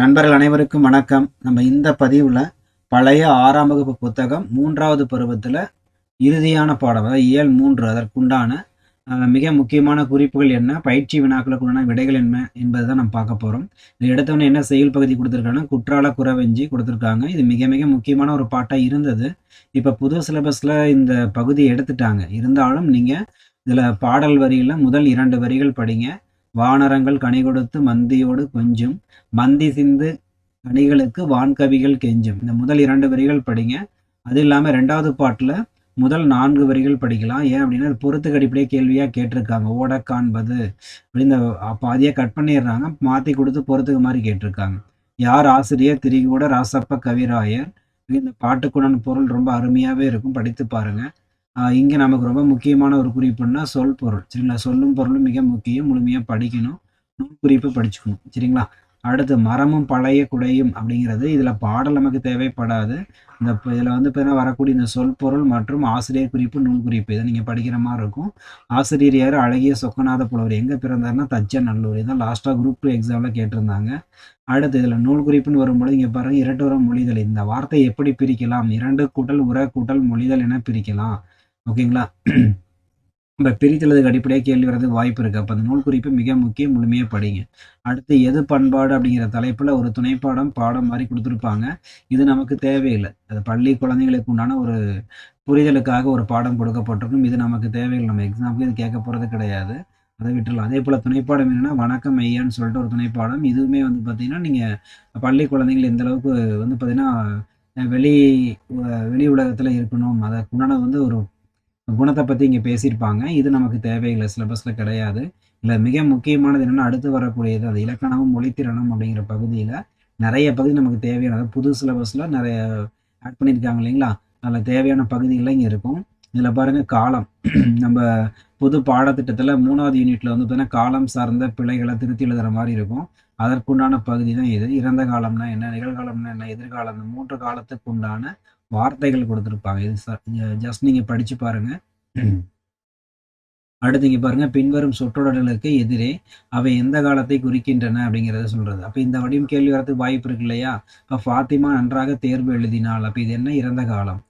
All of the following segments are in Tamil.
நண்பர்கள் அனைவருக்கும் வணக்கம். நம்ம இந்த பதிவில் பழைய ஆறாம் வகுப்பு புத்தகம் மூன்றாவது பருவத்தில் இறுதியான பாடம் அதாவது இயல் மூன்று அதற்குண்டான மிக முக்கியமான குறிப்புகள் என்ன பயிற்சி வினாக்களுக்கு உண்டான விடைகள் என்ன என்பதை தான் நம்ம பார்க்க போகிறோம் இது எடுத்தவொடனே என்ன செயல் பகுதி கொடுத்துருக்காங்கன்னா குற்றால குறவெஞ்சி கொடுத்துருக்காங்க. இது மிக மிக முக்கியமான ஒரு பாட்டாக இருந்தது. இப்போ புது சிலபஸில் இந்த பகுதியை எடுத்துட்டாங்க. இருந்தாலும் நீங்கள் இதில் பாடல் வரியில் முதல் இரண்டு வரிகள் படிங்க. வானரங்கள் கனி கொடுத்து மந்தியோடு கொஞ்சும். மந்தி சிந்து கனிகளுக்கு வான்கவிகள் கெஞ்சும். இந்த முதல் இரண்டு வரிகள் படிங்க. அது இல்லாமல் ரெண்டாவது பாட்டில் முதல் நான்கு வரிகள் படிக்கலாம். ஏன் அப்படின்னா அது பொறுத்துக்கு அடிப்படையே கேள்வியாக கேட்டிருக்காங்க. ஓட காண்பது அப்படின்னு இந்த பாதியாக கட் பண்ணிடுறாங்க. மாற்றி கொடுத்து பொறுத்துக்கு மாதிரி கேட்டிருக்காங்க. யார் ஆசிரியர் திரிகூட ராசப்ப கவிராயர்? இந்த பாட்டுக்குடன் பொருள் ரொம்ப அருமையாகவே இருக்கும். படித்து பாருங்கள் இங்கே நமக்கு ரொம்ப முக்கியமான ஒரு குறிப்புன்னா சொல் பொருள். சரிங்களா? சொல்லும் பொருளும் மிக முக்கியம். முழுமையாக படிக்கணும். நூல் குறிப்பு படிச்சுக்கணும். சரிங்களா? அடுத்து மரமும் பழைய குடையும் அப்படிங்கிறது இதில் பாடல் நமக்கு தேவைப்படாது. இந்த இதில் வந்து பார்த்தீங்கன்னா வரக்கூடிய இந்த சொல் பொருள் மற்றும் ஆசிரியர் குறிப்பு நூல் குறிப்பு இதை நீங்கள் படிக்கிற மாதிரி இருக்கும். ஆசிரியர் யார்? அழகிய சொக்கநாத புலவர். எங்கே பிறந்தாருன்னா தச்சநல்லூர் இதான் லாஸ்ட்டாக குரூப் டூ எக்ஸாமில் கேட்டிருந்தாங்க. அடுத்து இதில் நூல் குறிப்புன்னு வரும்பொழுது இங்கே பாருங்கள் இரட்டுற மொழிதல். இந்த வார்த்தை எப்படி பிரிக்கலாம்? இரண்டு கூட்டல் உர கூட்டல் மொழிதல் என பிரிக்கலாம். ஓகேங்களா? நம்ம பிரித்தளதுக்கு அடிப்படையாக கேள்வி வரதுக்கு வாய்ப்பு இருக்குது அப்போ அந்த நூல் குறிப்பு மிக முக்கியம் முழுமையாக படிங்க. அடுத்து எது பண்பாடு அப்படிங்கிற தலைப்பில் ஒரு துணைப்பாடம் பாடம் மாதிரி கொடுத்துருப்பாங்க. இது நமக்கு தேவையில்லை. அது பள்ளி குழந்தைங்களுக்கு உண்டான ஒரு புரிதலுக்காக ஒரு பாடம் கொடுக்கப்பட்டிருக்கும். இது நமக்கு தேவையில்லை. நம்ம எக்ஸாமுக்கு இது கேட்க போகிறது கிடையாது. அதை விட்டுடலாம் அதே போல் துணைப்பாடம் என்னென்னா வணக்கம் ஐயான்னு சொல்லிட்டு ஒரு துணைப்பாடம். இதுவுமே வந்து பார்த்திங்கன்னா நீங்கள் பள்ளி குழந்தைகள் எந்த அளவுக்கு வந்து பார்த்திங்கன்னா வெளி வெளி உலகத்தில் இருக்கணும். அதற்குண்டான வந்து ஒரு குணத்தை பற்றி இங்கே பேசியிருப்பாங்க. இது நமக்கு தேவையில்லை. சிலபஸில் கிடையாது. இல்லை மிக முக்கியமானது என்னென்னா அடுத்து வரக்கூடியது அது இலக்கணமும் மொழித்திறனும் அப்படிங்கிற பகுதியில் நிறைய பகுதி நமக்கு தேவையானது புது சிலபஸில் நிறைய ஆட் பண்ணியிருக்காங்க இல்லைங்களா? அதில் தேவையான பகுதிகள்லாம் இங்கே இருக்கும். இதில் பாருங்கள் காலம். நம்ம புது பாடத்திட்டத்தில் மூணாவது யூனிட்டில் வந்து பார்த்தீங்கன்னா காலம் சார்ந்த பிழைகளை திருத்தி எழுதுகிற மாதிரி இருக்கும். அதற்குண்டான பகுதி தான் இது. இறந்த காலம்னா என்ன நிகழ்காலம்னா என்ன எதிர்காலம் மூன்று காலத்துக்கு உண்டான வார்த்தைகள் கொடுத்துருப்பாங்க. இது ஜஸ்ட் நீங்கள் படித்து பாருங்கள் அடுத்து இங்கே பாருங்கள் பின்வரும் சொற்றொடர்களுக்கு எதிரே அவை எந்த காலத்தை குறிக்கின்றன அப்படிங்கிறத சொல்கிறது அப்போ இந்த வடிவம் கேள்வி வரதுக்கு வாய்ப்பு இருக்கு இல்லையா? இப்போ ஃபாத்திமா நன்றாக தேர்வு எழுதினாள். அப்போ இது என்ன? இறந்த காலம்.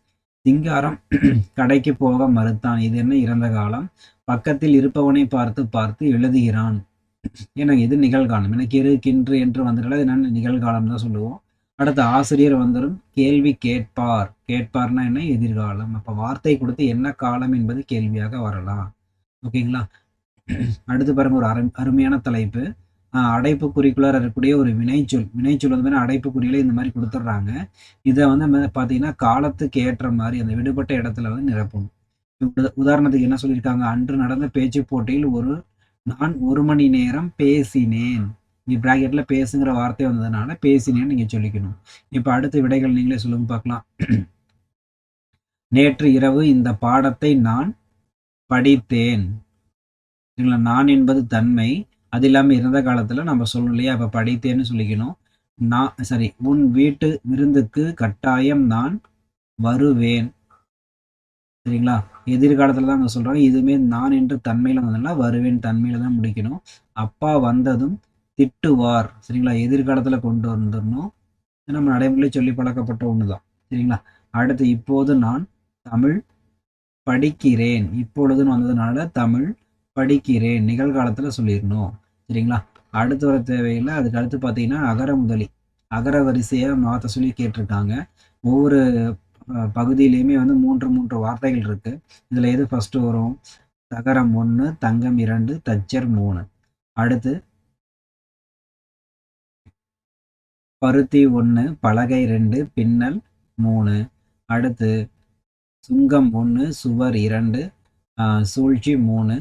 சிங்காரம் கடைக்கு போக மறுத்தான். இது என்ன? இறந்த காலம். பக்கத்தில் இருப்பவனை பார்த்து பார்த்து எழுதுகிறான். எனக்கு இது நிகழ்காலம். எனக்கு இருக்கின்று என்று வந்துட்டால் அது என்னென்ன நிகழ்காலம் தான் சொல்லுவோம். அடுத்து ஆசிரியர் வந்துடும் கேள்வி கேட்பார். கேட்பார்னா என்ன? எதிர்காலம். அப்போ வார்த்தை கொடுத்து என்ன காலம் என்பது கேள்வியாக வரலாம். ஓகேங்களா? அடுத்து பாருங்க ஒரு அரு அருமையான தலைப்பு. அடைப்பு குறிக்குள்ளார இருக்கக்கூடிய ஒரு வினைச்சொல். வினைச்சொல் வந்து அடைப்பு குறிகளை இந்த மாதிரி கொடுத்துட்றாங்க. இதை வந்து பார்த்தீங்கன்னா காலத்துக்கு ஏற்ற மாதிரி அந்த விடுபட்ட இடத்துல வந்து நிரப்பணும். உதாரணத்துக்கு என்ன சொல்லியிருக்காங்க? அன்று நடந்த பேச்சு போட்டியில் ஒரு நான் ஒரு மணி நேரம் பேசினேன். இங்கே ப்ராக்கெட்டில் பேசுங்கிற வார்த்தை வந்ததுனால பேசினேன்னு நீங்கள் சொல்லிக்கணும் இப்போ அடுத்த விடைகள் நீங்களே சொல்லுங்க பார்க்கலாம் நேற்று இரவு இந்த பாடத்தை நான் படித்தேன் சரிங்களா நான் என்பது தன்மை அது இல்லாமல் இருந்த காலத்தில் நம்ம சொல்லணும் இல்லையா இப்போ படித்தேன்னு சொல்லிக்கணும் நான் சரி உன் வீட்டு விருந்துக்கு கட்டாயம் நான் வருவேன் சரிங்களா எதிர்காலத்தில் தான் அங்கே சொல்கிறாங்க இதுவுமே நான் என்று தன்மையில் வந்ததுனால வருவேன் தன்மையில் தான் முடிக்கணும் அப்பா வந்ததும் திட்டுவார். சரிங்களா? எதிர்காலத்தில் கொண்டு வந்துடணும். நம்ம நடைமுறை சொல்லி பழக்கப்பட்ட ஒன்று தான் சரிங்களா? அடுத்து இப்போது நான் தமிழ் படிக்கிறேன். இப்பொழுதுன்னு வந்ததுனால தமிழ் படிக்கிறேன். நிகழ்காலத்தில் சொல்லிடணும். சரிங்களா? அடுத்து வர தேவையில் அதுக்கு அடுத்து பார்த்தீங்கன்னா அகர முதலி. அகர வரிசையாக மாற்ற சொல்லி கேட்டிருக்காங்க. ஒவ்வொரு பகுதியிலையுமே வந்து மூன்று மூன்று வார்த்தைகள் இருக்குது இதில் எது ஃபஸ்ட்டு வரும்? தகரம் ஒன்று தங்கம் இரண்டு தச்சர் மூணு. அடுத்து பருத்தி ஒன்று பலகை ரெண்டு பின்னல் மூணு. அடுத்து சுங்கம் ஒன்று சுவர் இரண்டு சூழ்ச்சி மூணு.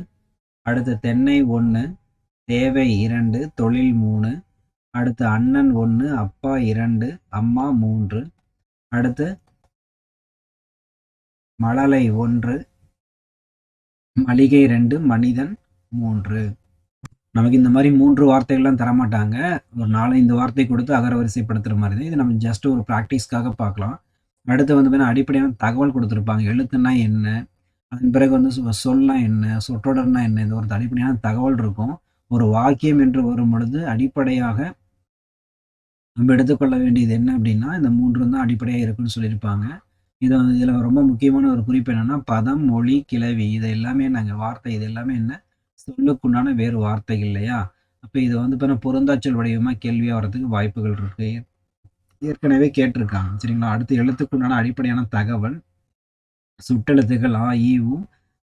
அடுத்து தென்னை ஒன்று தேவை இரண்டு தொழில் மூணு. அடுத்து அண்ணன் ஒன்று அப்பா இரண்டு அம்மா மூன்று. அடுத்து மழலை ஒன்று மளிகை ரெண்டு மனிதன் மூன்று. நமக்கு இந்த மாதிரி மூன்று வார்த்தைகள்லாம் தரமாட்டாங்க. ஒரு நாலஞ்சு வார்த்தை கொடுத்து அகரவரிசைப்படுத்துகிற மாதிரி தான். இது நம்ம ஜஸ்ட் ஒரு ப்ராக்டிஸ்க்காக பார்க்கலாம். அடுத்து வந்து பார்த்தீங்கன்னா அடிப்படையான தகவல் கொடுத்துருப்பாங்க. எழுத்துனா என்ன? அதன் பிறகு வந்து சொல்னா என்ன? சொற்றொடர்னா என்ன? இந்த ஒரு அடிப்படையான தகவல் இருக்கும். ஒரு வாக்கியம் என்று வரும் பொழுது அடிப்படையாக நம்ம எடுத்துக்கொள்ள வேண்டியது என்ன அப்படின்னா இந்த மூன்று தான் அடிப்படையாக இருக்குன்னு சொல்லியிருப்பாங்க. இதை இதில் ரொம்ப முக்கியமான ஒரு குறிப்பு என்னென்னா பதம் மொழி கிளவி. இது எல்லாமே நாங்கள் வார்த்தை இது எல்லாமே என்ன? சொல்லுக்குண்டான வேறு வார்த்தை இல்லையா? அப்போ இது வந்து இப்போ பொருந்தாச்சல் வடிவமாக கேள்வியாக வர்றதுக்கு வாய்ப்புகள் இருக்குது ஏற்கனவே கேட்டிருக்காங்க. சரிங்களா? அடுத்து எழுத்துக்குண்டான அடிப்படையான தகவல். சுட்டெழுத்துகள் ஆ ஈவு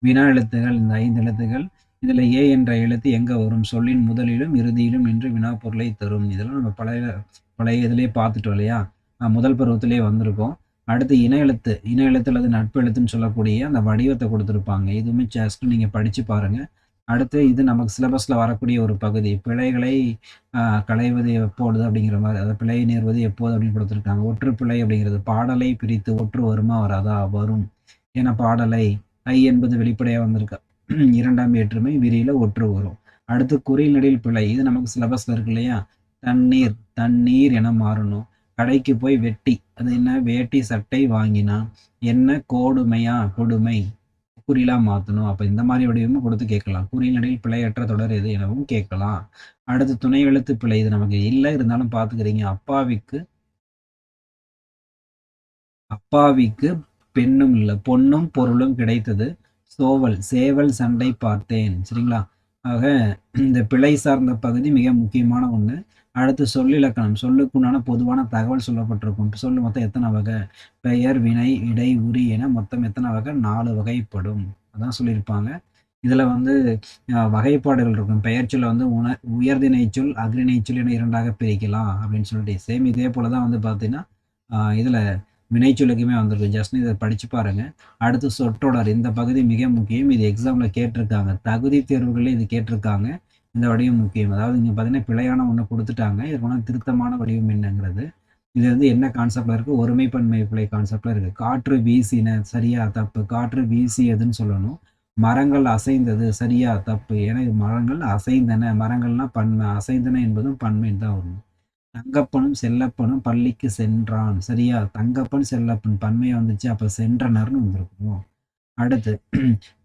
வினா எழுத்துகள் இந்த ஐந்து எழுத்துகள். இதில் ஏ என்ற எழுத்து எங்கே வரும்? சொல்லின் முதலிலும் இறுதியிலும் நின்று வினா பொருளை தரும். இதெல்லாம் நம்ம பழைய பழைய இதிலே பார்த்துட்டோம் இல்லையா? முதல் பருவத்திலே வந்திருக்கோம். அடுத்து இன எழுத்து. இன எழுத்து அல்லது நட்பு எழுத்துன்னு சொல்லக்கூடிய அந்த வடிவத்தை கொடுத்துருப்பாங்க. இதுவுமே ஜஸ்ட் நீங்கள் படித்து பாருங்கள் அடுத்து இது நமக்கு சிலபஸில் வரக்கூடிய ஒரு பகுதி. பிழைகளை களைவது எப்போது அப்படிங்கிற மாதிரி அதாவது பிழை நேர்வது எப்போது அப்படின்னு கொடுத்துருக்காங்க. ஒற்று பிழை அப்படிங்கிறது பாடலை பிரித்து ஒற்று வருமா வராதா? வரும். ஏன்னா பாடலை ஐ என்பது வெளிப்படையாக வந்திருக்கா. இரண்டாம் ஏற்றுமை விரியில் ஒற்று வரும். அடுத்து குறில் நடில் பிழை. இது நமக்கு சிலபஸில் இருக்கு இல்லையா? தண்ணீர் தண்ணீர் என மாறணும். கடைக்கு போய் வெட்டி. அது என்ன? வேட்டி சட்டை வாங்கினா. என்ன? கோடுமையா? கொடுமை. குறிலா மாற்றணும் அப்போ இந்த மாதிரி வடிவமும் கொடுத்து கேட்கலாம். குறில் நடில் பிழையற்ற தொடர் எது எனவும் கேட்கலாம். அடுத்து துணை எழுத்து பிழை இது நமக்கு இல்லை. இருந்தாலும் பார்த்துக்கிறீங்க. அப்பாவிக்கு அப்பாவிக்கு பெண்ணும் இல்லை. பொண்ணும் பொருளும் கிடைத்தது. சோவல் சேவல் சண்டை பார்த்தேன். சரிங்களா? ஆக இந்த பிழை சார்ந்த பகுதி மிக முக்கியமான ஒன்று அடுத்து சொல்லிலக்கணம் சொல்லுக்குண்டான பொதுவான தகவல் சொல்லப்பட்டிருக்கும். சொல்லு மொத்தம் எத்தனை வகை? பெயர் வினை இடை உரி என மொத்தம் எத்தனை வகை? நாலு வகைப்படும். அதான் சொல்லியிருப்பாங்க. இதில் வந்து வகைப்பாடுகள் இருக்கும். பெயர் சொல்ல வந்து உண உயர்தினை சொல் அக்ரிணை சொல் என இரண்டாக பிரிக்கலாம் அப்படின்னு சொல்லிட்டு. சேம் இதே போல தான் வந்து பார்த்தீங்கன்னா இதில் வினைச்சொலுக்குமே வந்திருக்கு. ஜஸ்ட் இதை படித்து பாருங்கள் அடுத்து சொற்றொடர். இந்த பகுதி மிக முக்கியம். இது எக்ஸாமில் கேட்டிருக்காங்க. தகுதி தேர்வுகளில் இது கேட்டிருக்காங்க. இந்த வடிவம் முக்கியம். அதாவது இங்கே பார்த்தீங்கன்னா பிழையான ஒன்று கொடுத்துட்டாங்க. இதுக்கு திருத்தமான வடிவம் என்னங்கிறது. இது வந்து என்ன கான்செப்டில் இருக்குது ஒருமைப்பன்மை பிழை கான்செப்டில் இருக்குது காற்று வீசின சரியா தப்பு? காற்று வீசியதுன்னு சொல்லணும். மரங்கள் அசைந்தது சரியா தப்பு? ஏன்னா இது மரங்கள் அசைந்தன. மரங்கள்லாம் பன்மை. அசைந்தன என்பதும் பன்மைன்னு தான் வரும். தங்கப்பனும் செல்லப்பனும் பள்ளிக்கு சென்றான். சரியா? தங்கப்பன் செல்லப்பன் பன்மையாக வந்துச்சு. அப்போ சென்றனர்னு வந்திருக்கோம். அடுத்து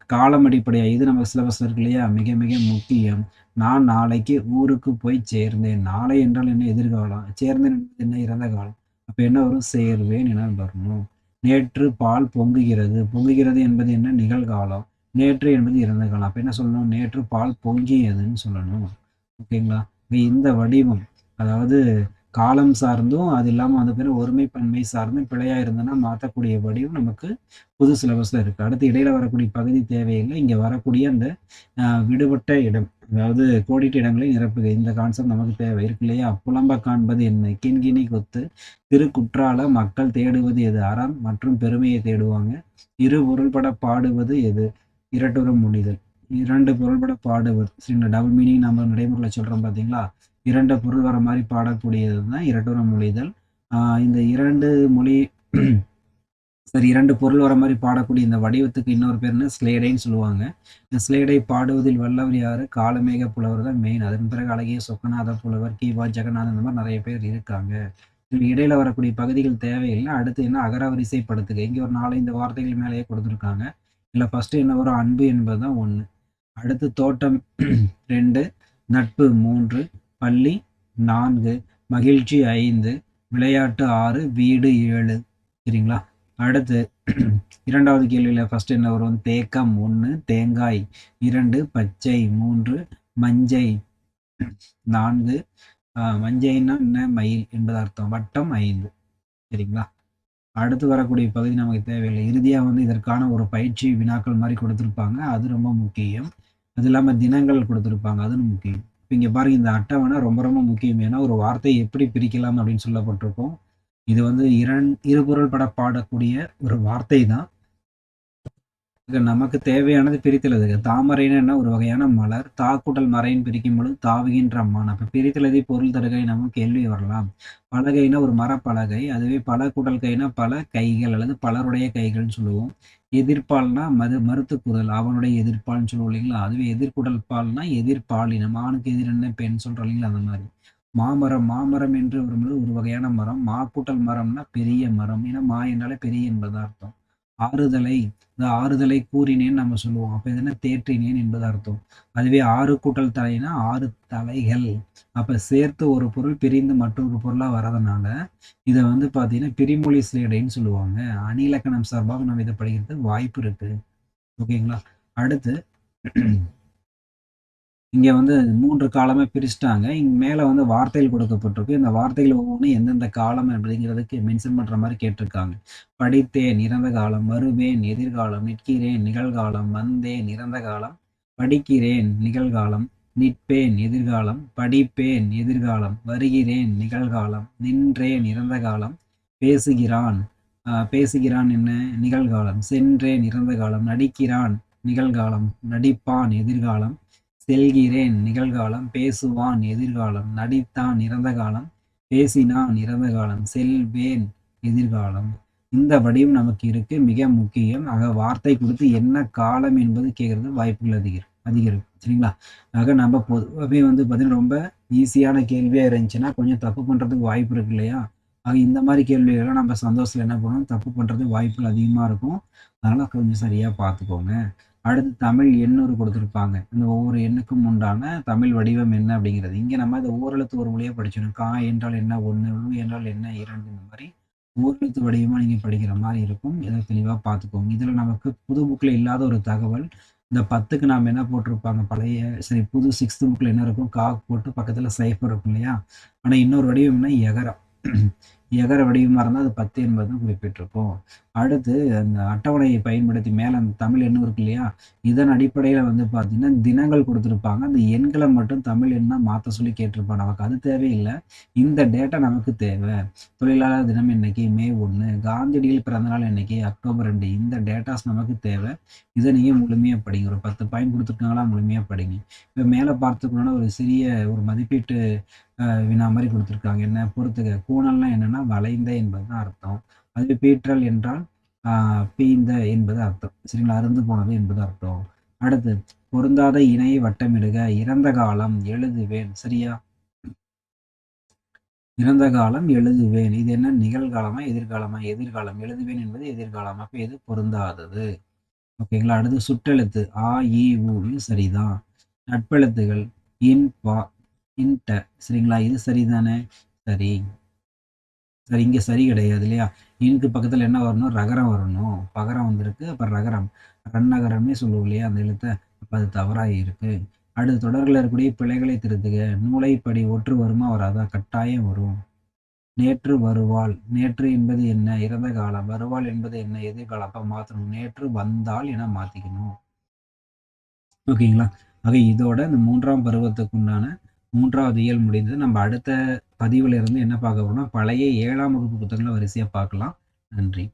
காலம் அடிப்படையாக இது நம்ம சிலபஸ் இருக்கு இல்லையா? மிக மிக முக்கியம். நான் நாளைக்கு ஊருக்கு போய் சேர்ந்தேன். நாளை என்றால் என்ன எதிர்காலம்? சேர்ந்தேன் என்ன? இறந்த காலம். அப்போ என்ன வரும்? சேர்வேன் என வரணும். நேற்று பால் பொங்குகிறது. பொங்குகிறது என்பது என்ன? நிகழ்காலம். நேற்று என்பது இறந்த காலம். அப்போ என்ன சொல்லணும்? நேற்று பால் பொங்கியதுன்னு சொல்லணும். ஓகேங்களா? இந்த வடிவம். அதாவது காலம் சார்ந்தும் அது இல்லாமல் வந்து பேர் ஒருமைப்பன்மை சார்ந்தும் பிழையாக இருந்ததுன்னா மாற்றக்கூடிய வடிவம் நமக்கு புது சிலபஸில் இருக்குது அடுத்து இடையில வரக்கூடிய பகுதி தேவையில்லை. இங்கே வரக்கூடிய அந்த விடுபட்ட இடம் அதாவது கோடிட்ட இடங்களை நிரப்புக. இந்த கான்செப்ட் நமக்கு தேவை. இருக்கு இல்லையா? புலம்ப காண்பது என்ன? கிண்கிணி கொத்து. திருக்குற்றால மக்கள் தேடுவது எது? அறம் மற்றும் பெருமையை தேடுவாங்க. இரு பொருள்பட பாடுவது எது? இரட்டுரம் முடிதல் இரண்டு பொருள்பட பாடுவது சரிங்களா டபுள் மீனிங் நம்ம நடைமுறையில் சொல்கிறோம் பார்த்தீங்களா இரண்டு பொருள் வர மாதிரி பாடக்கூடியது தான் இரட்டுற மொழிதல் இந்த இரண்டு மொழி சரி இரண்டு பொருள் வர மாதிரி பாடக்கூடிய இந்த வடிவத்துக்கு இன்னொரு பேர்னு ஸ்லேடைன்னு சொல்லுவாங்க. இந்த ஸ்லேடை பாடுவதில் வல்லவர் யார்? காலமேக புலவர் தான் மெயின் அதன் பிறகு அழகிய சொக்கநாத புலவர் கீவா ஜெகநாதன் இந்த மாதிரி நிறைய பேர் இருக்காங்க. இடையில வரக்கூடிய பகுதிகள் தேவையில்லை. அடுத்து என்ன? அகரவரிசைப்படுத்துக. இங்கே ஒரு நாலஞ்சு வார்த்தைகள் மேலேயே கொடுத்துருக்காங்க. இல்லை ஃபஸ்ட்டு என்ன வரும்? அன்பு என்பது தான் ஒன்று அடுத்து தோட்டம் ரெண்டு நட்பு மூன்று பள்ளி நான்கு மகிழ்ச்சி ஐந்து விளையாட்டு ஆறு வீடு ஏழு. சரிங்களா? அடுத்து இரண்டாவது கேள்வியில் ஃபஸ்ட்டு என்ன வரும்? தேக்கம் ஒன்று தேங்காய் இரண்டு பச்சை மூன்று மஞ்சை நான்கு. மஞ்சைன்னா என்ன? மயில் என்பது அர்த்தம். வட்டம் ஐந்து. சரிங்களா? அடுத்து வரக்கூடிய பகுதி நமக்கு தேவையில்லை. இறுதியாக வந்து இதற்கான ஒரு பயிற்சி வினாக்கள் மாதிரி கொடுத்துருப்பாங்க. அது ரொம்ப முக்கியம். அது இல்லாமல் தினங்கள் கொடுத்துருப்பாங்க. அதுவும் முக்கியம். இங்கே பாருங்க இந்த அட்டவணை ரொம்ப ரொம்ப முக்கியம். ஏன்னா ஒரு வார்த்தையை எப்படி பிரிக்கலாம் அப்படின்னு சொல்லப்பட்டிருக்கோம். இது வந்து இரண் இருபொருள் பட பாடக்கூடிய ஒரு வார்த்தை தான் நமக்கு தேவையானது பிரித்தல் தாமரைன்னு ஒரு வகையான மலர். தாக்குடல் மறைன்னு பிரிக்கும் பொழுது தாவுகின்ற மான் அப்போ பிரித்தலதி பொருள் தருகை நம்ம கேள்வி வரலாம். பலகைனா ஒரு மரப்பலகை அதுவே பல குடல் கைனா பல கைகள் அல்லது பலருடைய கைகள்னு சொல்லுவோம். எதிர்ப்பால்னா மது மருத்து குரல் அவனுடைய எதிர்ப்பால்னு சொல்லுவோம் இல்லைங்களா? அதுவே எதிர்குடல் பால்னா எதிர்பாலினம் ஆணுக்கு எதிர் என்ன பெண் சொல்கிறோம் இல்லைங்களா? அந்த மாதிரி. மாமரம் மாமரம் என்று வரும்போது ஒரு வகையான மரம். மாக்கூட்டல் மரம்னா பெரிய மரம். ஏன்னா மா என்றாலே பெரிய என்பது அர்த்தம். ஆறுதலை இந்த ஆறுதலை கூறினேன் நம்ம சொல்லுவோம். அப்போ எதுனா என்ன தேற்றினேன் என்பது அர்த்தம். அதுவே ஆறு கூட்டல் தலைனா ஆறு தலைகள். அப்போ சேர்த்து ஒரு பொருள் பிரிந்து மற்றொரு பொருளாக வரதுனால இதை வந்து பார்த்தீங்கன்னா பிரிமொழி சிலேடைன்னு சொல்லுவாங்க. அணிலக்கணம் சார்பாக நம்ம இதை படிக்கிறது வாய்ப்பு இருக்குது ஓகேங்களா? அடுத்து இங்கே வந்து மூன்று காலமே பிரிச்சுட்டாங்க. இங்க மேலே வந்து வார்த்தைகள் கொடுக்கப்பட்டிருக்கு. இந்த வார்த்தைகள் ஒவ்வொன்றும் எந்தெந்த காலம் அப்படிங்கிறதுக்கு மென்ஷன் பண்ணுற மாதிரி கேட்டிருக்காங்க. படித்தேன் இறந்த காலம் வருவேன் எதிர்காலம் நிற்கிறேன் நிகழ்காலம் வந்தேன் இறந்த காலம் படிக்கிறேன் நிகழ்காலம் நிற்பேன் எதிர்காலம் படிப்பேன் எதிர்காலம் வருகிறேன் நிகழ்காலம் நின்றேன் இறந்த காலம் பேசுகிறான். பேசுகிறான் என்ன? நிகழ்காலம். சென்றேன் இறந்த காலம் நடிக்கிறான். நிகழ்காலம். நடிப்பான் எதிர்காலம். செல்கிறேன். நிகழ்காலம் பேசுவான் எதிர்காலம். நடித்தான் இறந்த காலம் பேசினான் இறந்த காலம். செல்வேன் எதிர்காலம். இந்த வடிவம் நமக்கு இருக்கு. மிக முக்கியம். ஆக வார்த்தை கொடுத்து என்ன காலம் என்பது கேட்கறது வாய்ப்புகள் அதிகம் அதிகரிக்கும். சரிங்களா? ஆக நம்ம பொதுவாகவே வந்து பார்த்தீங்கன்னா ரொம்ப ஈஸியான கேள்வியாக இருந்துச்சுன்னா கொஞ்சம் தப்பு பண்ணுறதுக்கு வாய்ப்பு இருக்கு இல்லையா? ஆக இந்த மாதிரி கேள்விகள்லாம் நம்ம சந்தோஷத்தில் என்ன பண்ணணும் தப்பு பண்ணுறதுக்கு வாய்ப்புகள் அதிகமாக இருக்கும். அதனால் கொஞ்சம் சரியாக பார்த்துக்கோங்க. அடுத்து தமிழ் எண்ணூறு கொடுத்துருப்பாங்க. இந்த ஒவ்வொரு எண்ணுக்கும் உண்டான தமிழ் வடிவம் என்ன அப்படிங்கிறது. இங்கே நம்ம அதை ஓரெழுத்து ஒரு மொழியாக படிச்சிடணும். கா என்றால் என்ன ஒன்று உ என்றால் என்ன இரண்டு இந்த மாதிரி ஓரெழுத்து வடிவமாக நீங்கள் படிக்கிற மாதிரி இருக்கும். இதை தெளிவாக பார்த்துக்கோங்க. இதில் நமக்கு புது புக்கில் இல்லாத ஒரு தகவல். இந்த பத்துக்கு நாம் என்ன போட்டிருப்பாங்க? பழைய சரி புது சிக்ஸ்த்து புக்கில் என்ன இருக்கும்? கா போட்டு பக்கத்தில் சைஃபர் இருக்கும் இல்லையா? ஆனால் இன்னொரு வடிவம்னா எகரம். எகர வடிவமாக இருந்தால் அது பத்து என்பது தான் குறிப்பிட்டிருப்போம். அடுத்து அந்த அட்டவணையை பயன்படுத்தி மேலே அந்த தமிழ் எண்ணு இருக்கு இல்லையா? இதன் அடிப்படையில் வந்து பார்த்தீங்கன்னா தினங்கள் கொடுத்துருப்பாங்க. அந்த எண்களை மட்டும் தமிழ் எண்ணாக மாற்ற சொல்லி கேட்டிருப்பாங்க. நமக்கு அது தேவையில்லை. இந்த டேட்டா நமக்கு தேவை. தொழிலாளர் தினம் இன்னைக்கு மே ஒன்று காந்தியடிகள் பிறந்தநாள் இன்னைக்கு அக்டோபர் ரெண்டு. இந்த டேட்டாஸ் நமக்கு தேவை. இதை நீங்கள் முழுமையாக படிங்க. ஒரு பத்து பாயிண்ட் கொடுத்துருக்காங்களா முழுமையாக படிங்க. இப்போ மேலே பார்த்துக்கணுன்னா ஒரு சிறிய ஒரு மதிப்பீட்டு வினா மாதிரி கொடுத்துருக்காங்க. என்ன பொறுத்துக்க? கூணல்னா என்னென்னா வளைந்த என்பது தான் அர்த்தம். அது பீற்றல் என்றால் பீந்த என்பது அர்த்தம். சரிங்களா? அருந்து போனது என்பது அர்த்தம். அடுத்து பொருந்தாத இணை வட்டமிடுக. இறந்த காலம் எழுதுவேன். சரியா? இறந்த காலம் எழுதுவேன். இது என்ன? நிகழ்காலமா எதிர்காலமா? எதிர்காலம். எழுதுவேன் என்பது எதிர்காலம். அப்ப எது பொருந்தாதது? ஓகேங்களா? அடுத்து சுட்டெழுத்து. ஆ இ ஊ சரிதான். நட்பெழுத்துகள். இன் பா இன்ட. சரிங்களா? இது சரிதானே? சரி. சரி இங்கே சரி கிடையாது இல்லையா? இனுக்கு பக்கத்தில் என்ன வரணும்? ரகரம் வரணும். பகரம் வந்திருக்கு அப்புறம் ரகரம். ரன்னகரம்னே சொல்லுவோம் இல்லையா அந்த எழுத்தை. அப்போ அது தவறாக இருக்கு. அடுத்து தொடர்களில் இருக்கக்கூடிய பிழைகளை திருத்துக. நூலைப்படி ஒற்று வருமா வராதா? கட்டாயம் வரும். நேற்று வருவாள். நேற்று என்பது என்ன? இறந்த காலம். வருவாள் என்பது என்ன? எதிர்காலம் அப்போ மாற்றணும் நேற்று வந்தால் என மாற்றிக்கணும் ஓகேங்களா? ஆக இதோட இந்த மூன்றாம் பருவத்துக்கு உண்டான மூன்றாவது இயல் முடிந்தது. நம்ம அடுத்த பதிவில் இருந்து என்ன பார்க்க போறோம்னா பழைய ஏழாம் வகுப்பு புத்தகங்களை வரிசையாக பார்க்கலாம். நன்றி.